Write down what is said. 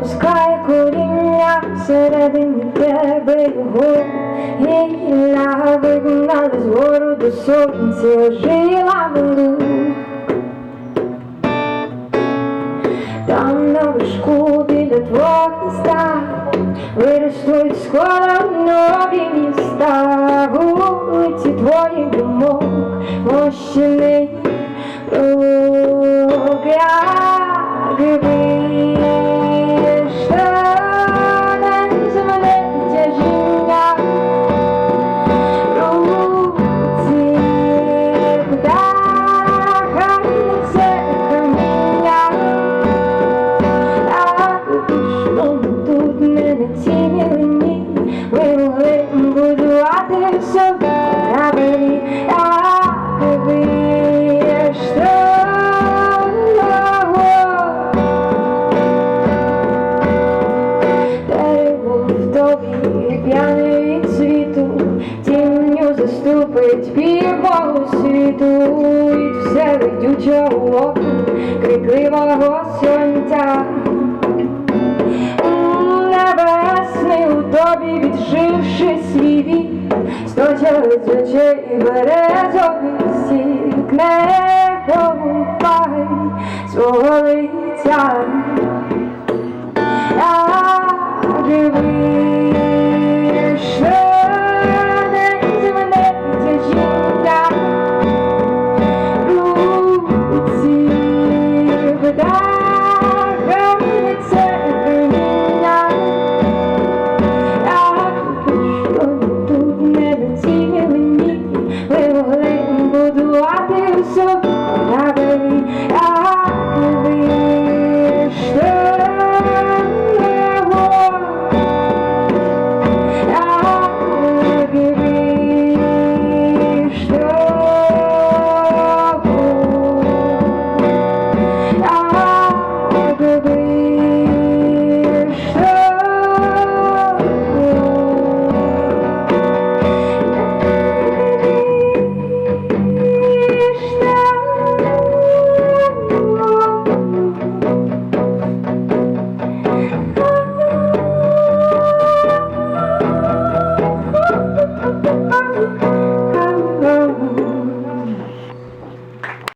пускає коріння всередині тебе його. Гілля вигнали згору до сонця жила милу. Там на вишку біля твого міста виростуть скоро нові міста, вулиці твоїх думок, мощений прогряги заступить півмого світу, від все ведючого оку, крикливого сонця. Небесний у тобі відживши свій вік, сточили з очей березовий сік, не ховай свого лиця.